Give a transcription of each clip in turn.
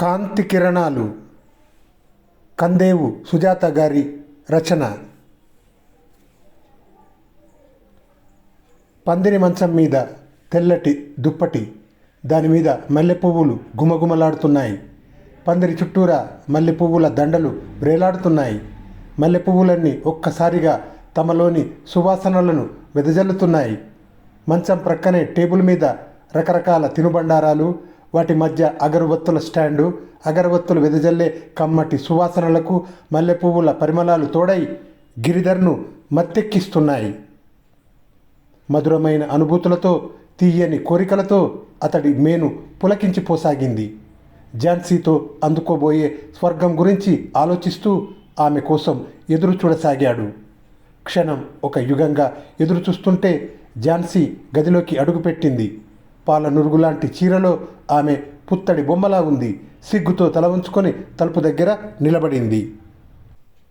కాంతి కిరణాలు. కందేవు సుజాత గారి రచన. పందిరి మంచం మీద తెల్లటి దుప్పటి దాని మీద మల్లె పువ్వులు గుమగుమలాడుతున్నాయి. పందిరి చుట్టూరా మల్లె పువ్వుల దండలు వ్రేలాడుతున్నాయి మల్లె పువ్వులన్నీ ఒక్కసారిగా తమలోని సువాసనలను వెదజల్లుతున్నాయి. మంచం ప్రక్కనే టేబుల్ మీద రకరకాల తినుబండారాలు వాటి మధ్య అగరబత్తుల స్టాండు అగరబత్తులు వెదజల్లే కమ్మటి సువాసనలకు మల్లె పువ్వుల పరిమళాలు తోడై గిరిధర్ను మత్తెక్కిస్తున్నాయి. మధురమైన అనుభూతులతో తీయని కోరికలతో అతడి మేను పులకించిపోసాగింది ఝాన్సీతో అందుకోబోయే స్వర్గం గురించి ఆలోచిస్తూ ఆమె కోసం ఎదురు చూడసాగాడు. క్షణం ఒక యుగంగా ఎదురు చూస్తుంటే ఝాన్సీ గదిలోకి అడుగుపెట్టింది. పాల నురుగులాంటి చీరలో ఆమె పుత్తడి బొమ్మలా ఉంది. సిగ్గుతో తల ఉంచుకొని తలుపు దగ్గర నిలబడింది.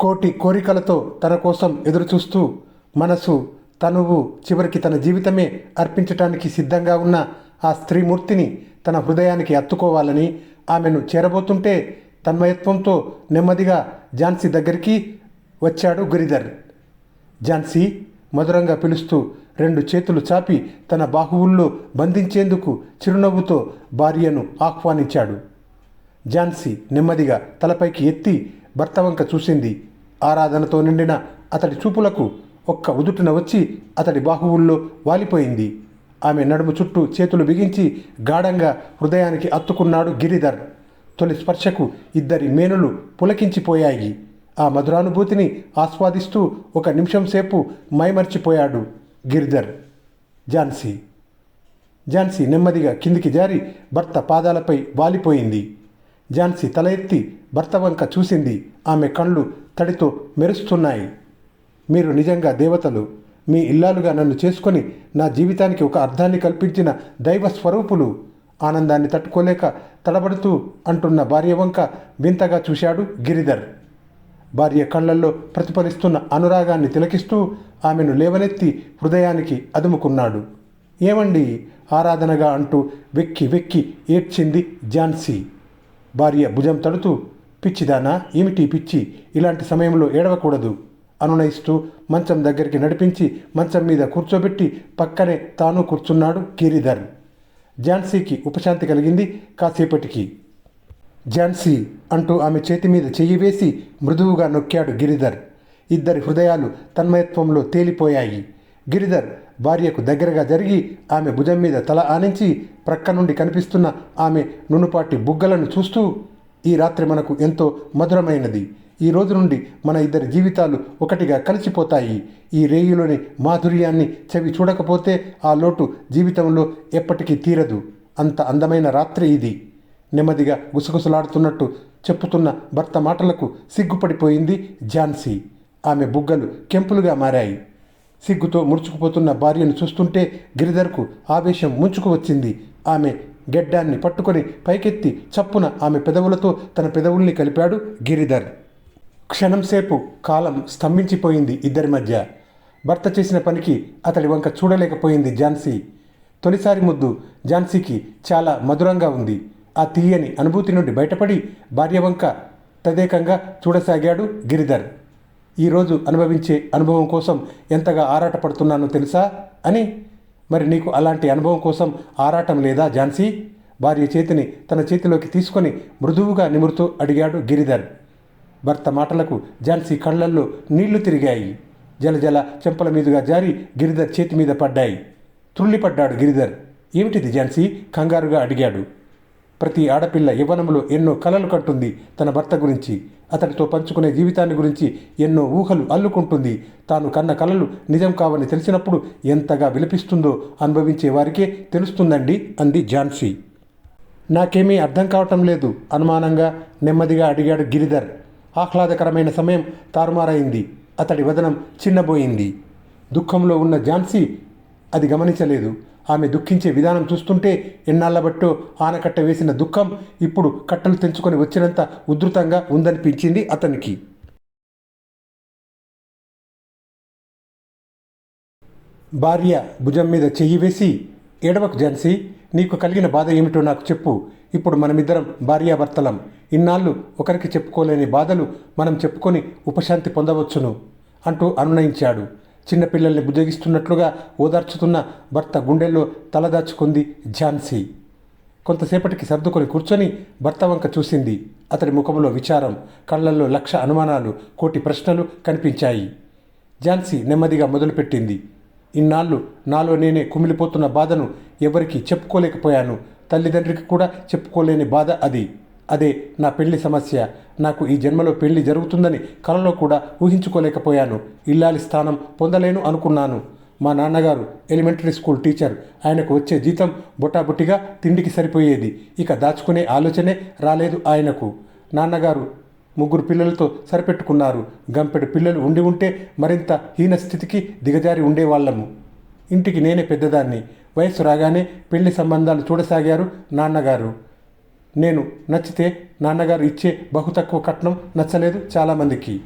కోటి కోరికలతో తన కోసం ఎదురుచూస్తూ మనసు తనువు చివరికి తన జీవితమే అర్పించటానికి సిద్ధంగా ఉన్న ఆ స్త్రీమూర్తిని తన హృదయానికి అత్తుకోవాలని ఆమెను చేరబోతుంటే తన్మయత్వంతో నెమ్మదిగా ఝాన్సీ దగ్గరికి వచ్చాడు గిరిధర్. ఝాన్సీ మధురంగా పిలుస్తూ రెండు చేతులు చాపి తన బాహువుల్లో బంధించేందుకు చిరునవ్వుతో భార్యను ఆహ్వానించాడు. ఝాన్సీ నెమ్మదిగా తలపైకి ఎత్తి భర్త వంక చూసింది. ఆరాధనతో నిండిన అతడి చూపులకు ఒక్క ఉదుటున వచ్చి అతడి బాహువుల్లో వాలిపోయింది. ఆమె నడుము చుట్టూ చేతులు బిగించి గాఢంగా హృదయానికి అత్తుకున్నాడు గిరిధర్. తొలి స్పర్శకు ఇద్దరి మేనులు పులకించిపోయాయి. ఆ మధురానుభూతిని ఆస్వాదిస్తూ ఒక నిమిషం సేపు మైమర్చిపోయాడు. గిరిధర్ ఝాన్సీ. ఝాన్సీ నెమ్మదిగా కిందికి జారి భర్త పాదాలపై వాలిపోయింది. ఝాన్సీ తల ఎత్తి భర్త వంక చూసింది. ఆమె కళ్ళు తడితో మెరుస్తున్నాయి. మీరు నిజంగా దేవతలు మీ ఇల్లాలుగా నన్ను చేసుకొని నా జీవితానికి ఒక అర్థాన్ని కల్పించిన దైవ స్వరూపులు. ఆనందాన్ని తట్టుకోలేక తడబడుతూ అంటున్న భార్య వంక వింతగా చూశాడు గిరిధర్. భార్య కళ్ళల్లో ప్రతిఫలిస్తున్న అనురాగాన్ని తిలకిస్తూ ఆమెను లేవనెత్తి హృదయానికి అదుముకున్నాడు. ఏమండి? ఆరాధనగా అంటూ వెక్కి వెక్కి ఏడ్చింది ఝాన్సీ. భార్య భుజం తడుతూ పిచ్చిదానా ఏమిటి పిచ్చి? ఇలాంటి సమయంలో ఏడవకూడదు. అనునయిస్తూ మంచం దగ్గరికి నడిపించి మంచం మీద కూర్చోబెట్టి పక్కనే తాను కూర్చున్నాడు గిరిధర్ ఝాన్సీకి ఉపశాంతి కలిగింది కాసేపటికి. ఝాన్సీ అంటూ ఆమె చేతి మీద చెయ్యి వేసి మృదువుగా నొక్కాడు గిరిధర్. ఇద్దరి హృదయాలు తన్మయత్వంలో తేలిపోయాయి. గిరిధర్ భార్యకు దగ్గరగా జరిగి ఆమె భుజం మీద తల ఆనించి ప్రక్క నుండి కనిపిస్తున్న ఆమె నునుపాటి బుగ్గలను చూస్తూ ఈ రాత్రి మనకు ఎంతో మధురమైనది. ఈ రోజు నుండి మన ఇద్దరి జీవితాలు ఒకటిగా కలిసిపోతాయి. ఈ రేయులోని మాధుర్యాన్ని చెవి చూడకపోతే ఆ లోటు జీవితంలో ఎప్పటికీ తీరదు. అంత అందమైన రాత్రి ఇది. నెమ్మదిగా గుసగుసలాడుతున్నట్టు చెప్పుతున్న భర్త మాటలకు సిగ్గుపడిపోయింది ఝాన్సీ. ఆమె బుగ్గలు కెంపులుగా మారాయి. సిగ్గుతో ముడుచుకుపోతున్న భార్యను చూస్తుంటే గిరిధర్కు ఆవేశం ముంచుకు వచ్చింది. ఆమె గెడ్డాన్ని పట్టుకొని పైకెత్తి చప్పున ఆమె పెదవులతో తన పెదవుల్ని కలిపాడు గిరిధర్. క్షణంసేపు కాలం స్తంభించిపోయింది ఇద్దరి మధ్య. భర్త చేసిన పనికి అతడి వంక చూడలేకపోయింది ఝాన్సీ. తొలిసారి ముద్దు ఝాన్సీకి చాలా మధురంగా ఉంది. ఆ తీయని అనుభూతి నుండి బయటపడి భార్య వంక తదేకంగా చూడసాగాడు గిరిధర్. ఈరోజు అనుభవించే అనుభవం కోసం ఎంతగా ఆరాటపడుతున్నానో తెలుసా అని? మరి నీకు అలాంటి అనుభవం కోసం ఆరాటం లేదా ఝాన్సీ? భార్య చేతిని తన చేతిలోకి తీసుకొని మృదువుగా నిమురుతూ అడిగాడు గిరిధర్. భర్త మాటలకు ఝాన్సీ కళ్ళల్లో నీళ్ళు తిరిగాయి. జలజల చెంపల మీదుగా జారి గిరిధర్ చేతి మీద పడ్డాయి. త్రుళ్ళిపడ్డాడు గిరిధర్. ఏమిటిది ఝాన్సీ? కంగారుగా అడిగాడు. ప్రతి ఆడపిల్ల యవ్వనంలో ఎన్నో కలలు కట్టుంది తన భర్త గురించి. అతడితో పంచుకునే జీవితాన్ని గురించి ఎన్నో ఊహలు అల్లుకుంటుంది. తాను కన్న కలలు నిజం కావని తెలిసినప్పుడు ఎంతగా విలపిస్తుందో అనుభవించే వారికే తెలుస్తుందండి అంది ఝాన్సీ. నాకేమీ అర్థం కావటం లేదు అనుమానంగా నెమ్మదిగా అడిగాడు గిరిధర్. ఆహ్లాదకరమైన సమయం తారుమారైంది అతడి వదనం చిన్నబోయింది. దుఃఖంలో ఉన్న ఝాన్సీ అది గమనించలేదు. ఆమె దుఃఖించే విధానం చూస్తుంటే ఎన్నాళ్ళబట్టు ఆనకట్ట వేసిన దుఃఖం ఇప్పుడు కట్టలు తెంచుకొని వచ్చినంత ఉధృతంగా ఉందనిపించింది అతనికి. భార్య భుజం మీద చెయ్యి వేసి ఏడవకు ఝాన్సీ నీకు కలిగిన బాధ ఏమిటో నాకు చెప్పు. ఇప్పుడు మనమిద్దరం భార్యాభర్తలం. ఇన్నాళ్ళు ఒకరికి చెప్పుకోలేని బాధలు మనం చెప్పుకొని ఉపశాంతి పొందవచ్చును అంటూ అనునయించాడు. చిన్నపిల్లల్ని బుజ్జగిస్తున్నట్లుగా ఓదార్చుతున్న భర్త గుండెల్లో తలదాచుకుంది ఝాన్సీ. కొంతసేపటికి సర్దుకొని కూర్చొని భర్త వంక చూసింది అతడి ముఖంలో విచారం కళ్ళల్లో లక్ష అనుమానాలు కోటి ప్రశ్నలు కనిపించాయి. ఝాన్సీ నెమ్మదిగా మొదలుపెట్టింది. ఇన్నాళ్ళు నాలో నేనే కుమిలిపోతున్న బాధను ఎవరికీ చెప్పుకోలేకపోయాను. తల్లిదండ్రికి కూడా చెప్పుకోలేని బాధ అది. అదే నా పెళ్ళి సమస్య. నాకు ఈ జన్మలో పెళ్ళి జరుగుతుందని కలలో కూడా ఊహించుకోలేకపోయాను. ఇల్లాలి స్థానం పొందలేను అనుకున్నాను. మా నాన్నగారు ఎలిమెంటరీ స్కూల్ టీచర్. ఆయనకు వచ్చే జీతం బొటాబుట్టిగా తిండికి సరిపోయేది. ఇక దాచుకునే ఆలోచనే రాలేదు ఆయనకు. నాన్నగారు ముగ్గురు పిల్లలతో సరిపెట్టుకున్నారు. గంపెడు పిల్లలు ఉండి ఉంటే మరింత హీన స్థితికి దిగజారి ఉండేవాళ్ళము. ఇంటికి నేనే పెద్దదాన్ని. వయసు రాగానే పెళ్ళి సంబంధాలు చూడసాగారు నాన్నగారు. నేను నచ్చితే నాన్నగారు ఇచ్చే బహు తక్కువ కట్నం నచ్చలేదు చాలామందికి.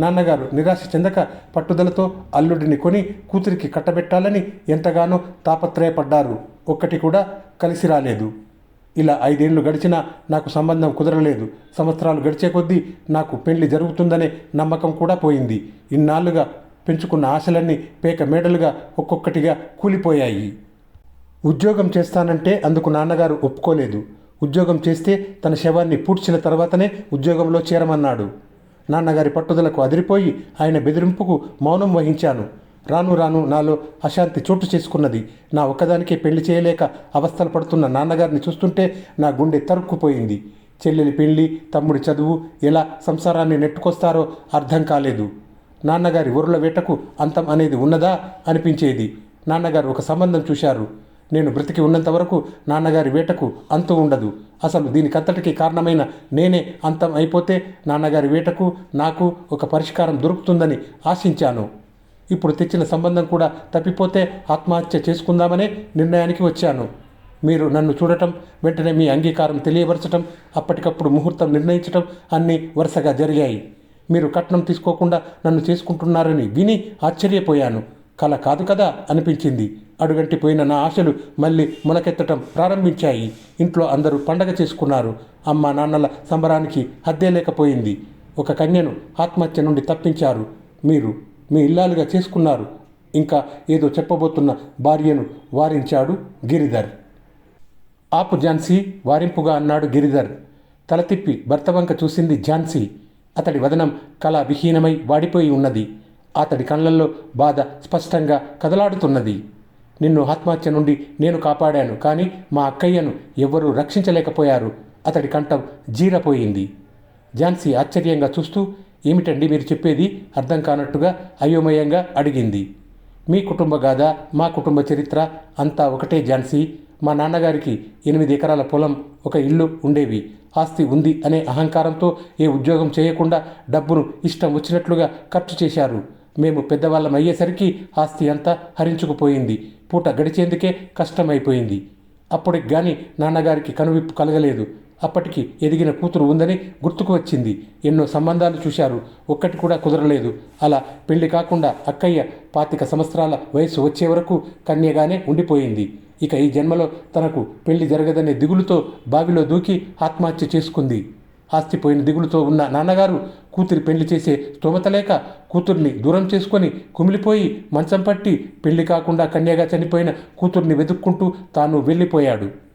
నాన్నగారు నిరాశ చెందక పట్టుదలతో అల్లుడిని కొని కూతురికి కట్టబెట్టాలని ఎంతగానో తాపత్రయపడ్డారు. ఒక్కటి కూడా కలిసి రాలేదు. ఇలా ఐదేళ్ళు గడిచినా నాకు సంబంధం కుదరలేదు. సంవత్సరాలు గడిచే కొద్దీ నాకు పెళ్ళి జరుగుతుందనే నమ్మకం కూడా పోయింది. ఇన్నాళ్ళుగా పెంచుకున్న ఆశలన్నీ పేక మేడలుగా ఒక్కొక్కటిగా కూలిపోయాయి. ఉద్యోగం చేస్తానంటే అందుకు నాన్నగారు ఒప్పుకోలేదు. ఉద్యోగం చేస్తే తన శవాన్ని పూడ్చిన తర్వాతనే ఉద్యోగంలో చేరమన్నాడు. నాన్నగారి పట్టుదలకు అదిరిపోయి ఆయన బెదిరింపుకు మౌనం వహించాను. రాను రాను నాలో అశాంతి చోటు చేసుకున్నది. నా ఒక్కదానికే పెళ్ళి చేయలేక అవస్థలు పడుతున్న నాన్నగారిని చూస్తుంటే నా గుండె తరుక్కుపోయింది. చెల్లెలి పెళ్ళి తమ్ముడి చదువు ఎలా సంసారాన్ని నెట్టుకొస్తారో అర్థం కాలేదు. నాన్నగారి ఉరుల వేటకు అంతం అనేది ఉన్నదా అనిపించేది. నాన్నగారు ఒక సంబంధం చూశారు. నేను బ్రతికి ఉన్నంత వరకు నాన్నగారి వేటకు అంతు ఉండదు. అసలు దీనికంతటికి కారణమైన నేనే అంతం అయిపోతే నాన్నగారి వేటకు నాకు ఒక పరిష్కారం దొరుకుతుందని ఆశించాను. ఇప్పుడు తెచ్చిన సంబంధం కూడా తప్పిపోతే ఆత్మహత్య చేసుకుందామనే నిర్ణయానికి వచ్చాను. మీరు నన్ను చూడటం వెంటనే మీ అంగీకారం తెలియపరచటం అప్పటికప్పుడు ముహూర్తం నిర్ణయించటం అన్నీ వరుసగా జరిగాయి. మీరు కట్నం తీసుకోకుండా నన్ను చేసుకుంటున్నారని విని ఆశ్చర్యపోయాను. కల కాదు కదా అనిపించింది. అడుగంటిపోయిన నా ఆశలు మళ్ళీ మొలకెత్తటం ప్రారంభించాయి. ఇంట్లో అందరూ పండగ చేసుకున్నారు. అమ్మ నాన్నల సంబరానికి హద్దే లేకపోయింది. ఒక కన్యను ఆత్మహత్య నుండి తప్పించారు. మీరు మీ ఇల్లాలుగా చేసుకున్నారు. ఇంకా ఏదో చెప్పబోతున్న భార్యను వారించాడు గిరిధర్. ఆపు ఝాన్సీ వారింపుగా అన్నాడు గిరిధర్. తల తిప్పి భర్త వంక చూసింది ఝాన్సీ. అతడి వదనం కళ విహీనమై వాడిపోయి ఉన్నది. అతడి కళ్ళల్లో బాధ స్పష్టంగా కదలాడుతున్నది. నిన్ను ఆత్మహత్య నుండి నేను కాపాడాను కానీ మా అక్కయ్యను ఎవ్వరూ రక్షించలేకపోయారు. అతడి కంఠం జీరపోయింది. ఝాన్సీ ఆశ్చర్యంగా చూస్తూ ఏమిటండి మీరు చెప్పేది? అర్థం కానట్టుగా అయోమయంగా అడిగింది. మీ కుటుంబ గాథ మా కుటుంబ చరిత్ర అంతా ఒకటే ఝాన్సీ. మా నాన్నగారికి ఎనిమిది ఎకరాల పొలం ఒక ఇల్లు ఉండేవి. ఆస్తి ఉంది అనే అహంకారంతో ఏ ఉద్యోగం చేయకుండా డబ్బును ఇష్టం వచ్చినట్లుగా ఖర్చు చేశారు. మేము పెద్దవాళ్ళం అయ్యేసరికి ఆస్తి అంతా హరించుకుపోయింది. పూట గడిచేందుకే కష్టమైపోయింది. అప్పటికి గాని నాన్నగారికి కనువిప్పు కలగలేదు. అప్పటికి ఎదిగిన కూతురు ఉందని గుర్తుకు వచ్చింది. ఎన్నో సంబంధాలు చూశారు. ఒక్కటి కూడా కుదరలేదు. అలా పెళ్ళి కాకుండా అక్కయ్య పాతిక సంవత్సరాల వయసు వచ్చే వరకు కన్యగానే ఉండిపోయింది. ఇక ఈ జన్మలో తనకు పెళ్ళి జరగదనే దిగులుతో బావిలో దూకి ఆత్మహత్య చేసుకుంది. ఆస్తిపోయిన దిగులుతో ఉన్న నాన్నగారు కూతురి పెళ్ళి చేసే స్తోమత లేక కూతుర్ని దూరం చేసుకొని కుమిలిపోయి మంచం పట్టి పెళ్ళి కాకుండా కన్యగా చనిపోయిన కూతుర్ని వెతుక్కుంటూ తాను వెళ్ళిపోయాడు.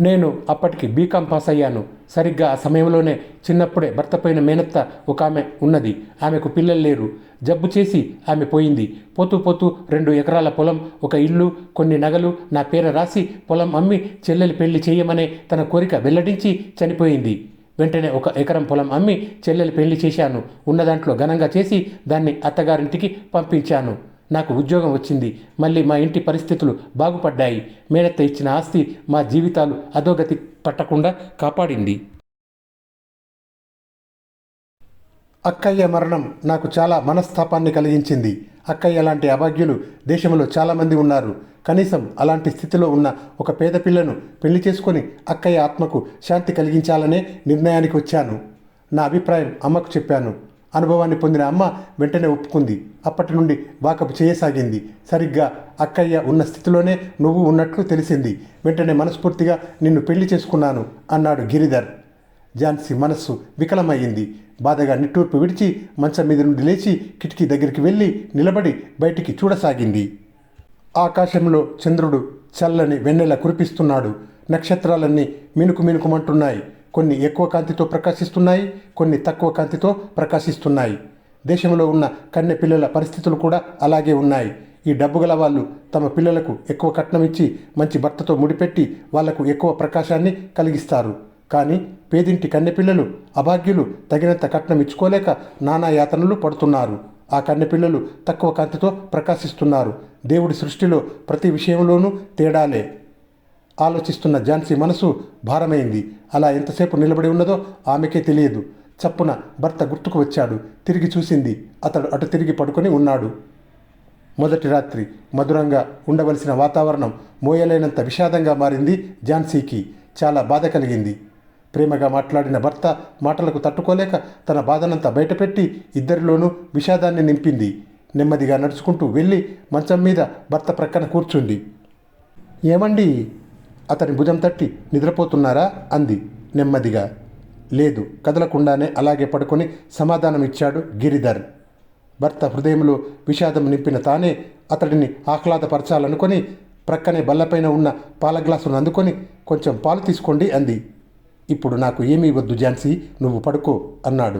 నేను అప్పటికి బీకాం పాస్ అయ్యాను. సరిగ్గా ఆ సమయంలోనే చిన్నప్పుడే భర్త పోయిన మేనత్త ఒక ఆమె ఉన్నది. ఆమెకు పిల్లలు లేరు. జబ్బు చేసి ఆమె పోయింది. పోతూ పోతూ రెండు ఎకరాల పొలం ఒక ఇల్లు కొన్ని నగలు నా పేర రాసి పొలం అమ్మి చెల్లెలి పెళ్ళి చేయమనే తన కోరిక వెల్లడించి చనిపోయింది. వెంటనే ఒక ఎకరం పొలం అమ్మి చెల్లెలు పెళ్ళి చేశాను. ఉన్న దాంట్లో ఘనంగా చేసి దాన్ని అత్తగారింటికి పంపించాను. నాకు ఉద్యోగం వచ్చింది. మళ్ళీ మా ఇంటి పరిస్థితులు బాగుపడ్డాయి. మేనత్త ఇచ్చిన ఆస్తి మా జీవితాలు అధోగతి పట్టకుండా కాపాడింది. అక్కయ్య మరణం నాకు చాలా మనస్తాపాన్ని కలిగించింది. అక్కయ్య లాంటి అభాగ్యులు దేశంలో చాలామంది ఉన్నారు. కనీసం అలాంటి స్థితిలో ఉన్న ఒక పేద పిల్లను పెళ్ళి చేసుకొని అక్కయ్య ఆత్మకు శాంతి కలిగించాలనే నిర్ణయానికి వచ్చాను. నా అభిప్రాయం అమ్మకు చెప్పాను. అనుభవాన్ని పొందిన అమ్మ వెంటనే ఒప్పుకుంది. అప్పటి నుండి వాకపు చేయసాగింది. సరిగ్గా అక్కయ్య ఉన్న స్థితిలోనే నువ్వు ఉన్నట్లు తెలిసింది. వెంటనే మనస్ఫూర్తిగా నిన్ను పెళ్ళి చేసుకున్నాను అన్నాడు గిరిధర్. ఝాన్సీ మనస్సు వికలమయ్యింది. బాధగా నిట్టూర్పు విడిచి మంచం మీద నుండి లేచి కిటికీ దగ్గరికి వెళ్ళి నిలబడి బయటికి చూడసాగింది. ఆకాశంలో చంద్రుడు చల్లని వెన్నెల కురిపిస్తున్నాడు. నక్షత్రాలన్నీ మినుకు మినుకుమంటున్నాయి. కొన్ని ఎక్కువ కాంతితో ప్రకాశిస్తున్నాయి కొన్ని తక్కువ కాంతితో ప్రకాశిస్తున్నాయి. దేశంలో ఉన్న కన్నె పిల్లల పరిస్థితులు కూడా అలాగే ఉన్నాయి. ఈ డబ్బు గల వాళ్ళు తమ పిల్లలకు ఎక్కువ కట్నం ఇచ్చి మంచి భర్తతో ముడిపెట్టి వాళ్ళకు ఎక్కువ ప్రకాశాన్ని కలిగిస్తారు. కానీ పేదింటి కన్నెపిల్లలు అభాగ్యులు తగినంత కట్నం ఇచ్చుకోలేక నానా యాతనలు పడుతున్నారు. ఆ కన్నెపిల్లలు తక్కువ కాంతితో ప్రకాశిస్తున్నారు. దేవుడి సృష్టిలో ప్రతి విషయంలోనూ తేడాలే. ఆలోచిస్తున్న ఝాన్సీ మనసు భారమైంది. అలా ఎంతసేపు నిలబడి ఉన్నదో ఆమెకే తెలియదు. చప్పున భర్త గుర్తుకు వచ్చాడు. తిరిగి చూసింది. అతడు అటు తిరిగి పడుకొని ఉన్నాడు. మొదటి రాత్రి మధురంగా ఉండవలసిన వాతావరణం మోయలేనంత విషాదంగా మారింది ఝాన్సీకి. చాలా బాధ కలిగింది. ప్రేమగా మాట్లాడిన భర్త మాటలకు తట్టుకోలేక తన బాధనంతా బయటపెట్టి ఇద్దరిలోనూ విషాదాన్ని నింపింది. నెమ్మదిగా నడుచుకుంటూ వెళ్ళి మంచం మీద భర్త ప్రక్కన కూర్చుంది. ఏమండి? అతని భుజం తట్టి నిద్రపోతున్నారా? అంది నెమ్మదిగా. లేదు కదలకుండానే అలాగే పడుకొని సమాధానం ఇచ్చాడు గిరిధర్. భర్త హృదయంలో విషాదం నింపిన తానే అతడిని ఆహ్లాదపరచాలనుకొని ప్రక్కనే బల్లపైన ఉన్న పాల గ్లాసును అందుకొని కొంచెం పాలు తీసుకోండి అంది. ఇప్పుడు నాకు ఏమీ వద్దు ఝాన్సీ నువ్వు పడుకో అన్నాడు.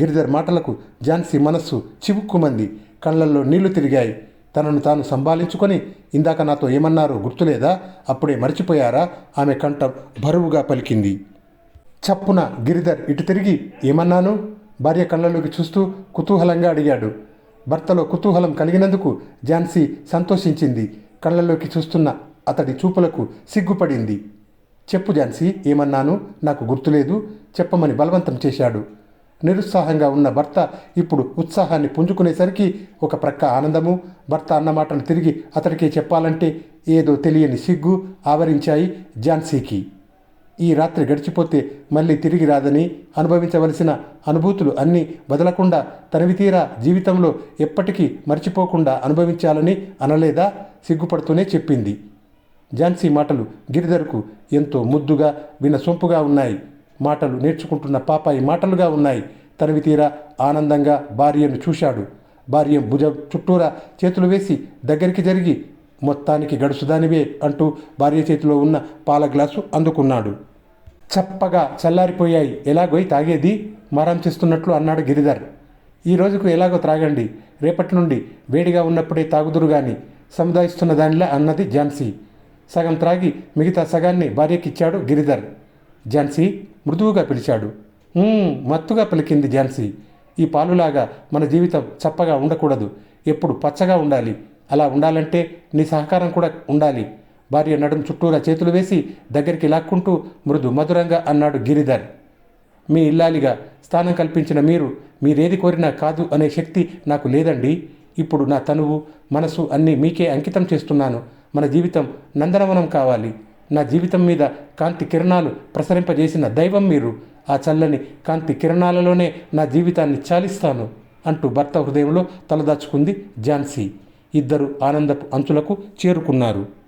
గిరిధర్ మాటలకు ఝాన్సీ మనస్సు చివుక్కుమంది. కళ్ళల్లో నీళ్ళు తిరిగాయి. తనను తాను సంభాళించుకొని ఇందాక నాతో ఏమన్నారో గుర్తులేదా? అప్పుడే మర్చిపోయారా? ఆమె కంఠం బరువుగా పలికింది. చప్పున గిరిధర్ ఇటు తిరిగి ఏమన్నాను? భార్య కళ్ళలోకి చూస్తూ కుతూహలంగా అడిగాడు. భర్తలో కుతూహలం కలిగినందుకు ఝాన్సీ సంతోషించింది. కళ్ళలోకి చూస్తున్న అతడి చూపులకు సిగ్గుపడింది. చెప్పు ఝాన్సీ ఏమన్నాను? నాకు గుర్తులేదు. చెప్పమని బలవంతం చేశాడు. నిరుత్సాహంగా ఉన్న భర్త ఇప్పుడు ఉత్సాహాన్ని పుంజుకునేసరికి ఒక ప్రక్క ఆనందము భర్త అన్న మాటలు తిరిగి అతడికే చెప్పాలంటే ఏదో తెలియని సిగ్గు ఆవరించాయి ఝాన్సీకి. ఈ రాత్రి గడిచిపోతే మళ్ళీ తిరిగి రాదని అనుభవించవలసిన అనుభూతులు అన్నీ వదలకుండా తనవి తీరా జీవితంలో ఎప్పటికీ మర్చిపోకుండా అనుభవించాలని అనలేదా? సిగ్గుపడుతూనే చెప్పింది. ఝాన్సీ మాటలు గిరిధర్కు ఎంతో ముద్దుగా వినసొంపుగా ఉన్నాయి. మాటలు నేర్చుకుంటున్న పాపాయి మాటలుగా ఉన్నాయి. తనవి తీరా ఆనందంగా భార్యను చూశాడు. భార్య భుజం చుట్టూరా చేతులు వేసి దగ్గరికి జరిగి మొత్తానికి గడుసుదానివే అంటూ భార్య చేతిలో ఉన్న పాల గ్లాసు అందుకున్నాడు. చప్పగా చల్లారిపోయాయి. ఎలాగోయి తాగేది? మారం చేస్తున్నట్లు అన్నాడు గిరిధర్. ఈ రోజుకు ఎలాగో త్రాగండి. రేపటి నుండి వేడిగా ఉన్నప్పుడే తాగుదురు గాని సముదాయిస్తున్న దానిలా అన్నది ఝాన్సీ. సగం త్రాగి మిగతా సగాన్ని భార్యకిచ్చాడు గిరిధర్. ఝాన్సీ మృదువుగా పిలిచాడు. మత్తుగా పలికింది ఝాన్సీ. ఈ పాలులాగా మన జీవితం చప్పగా ఉండకూడదు. ఎప్పుడు పచ్చగా ఉండాలి. అలా ఉండాలంటే నీ సహకారం కూడా ఉండాలి. భార్య నడుం చుట్టూరా చేతులు వేసి దగ్గరికి లాక్కుంటూ మృదు మధురంగా అన్నాడు గిరిధర్. మీ ఇల్లాలిగా స్థానం కల్పించిన మీరు మీరేది కోరినా కాదు అనే శక్తి నాకు లేదండి. ఇప్పుడు నా తనువు మనసు అన్నీ మీకే అంకితం చేస్తున్నాను. మన జీవితం నందనవనం కావాలి. నా జీవితం మీద కాంతి కిరణాలు ప్రసరింపజేసిన దైవం మీరు. ఆ చల్లని కాంతి కిరణాలలోనే నా జీవితాన్ని చాలిస్తాను అంటూ భర్త హృదయంలో తలదాచుకుంది ఝాన్సీ. ఇద్దరు ఆనందపు అంచులకు చేరుకున్నారు.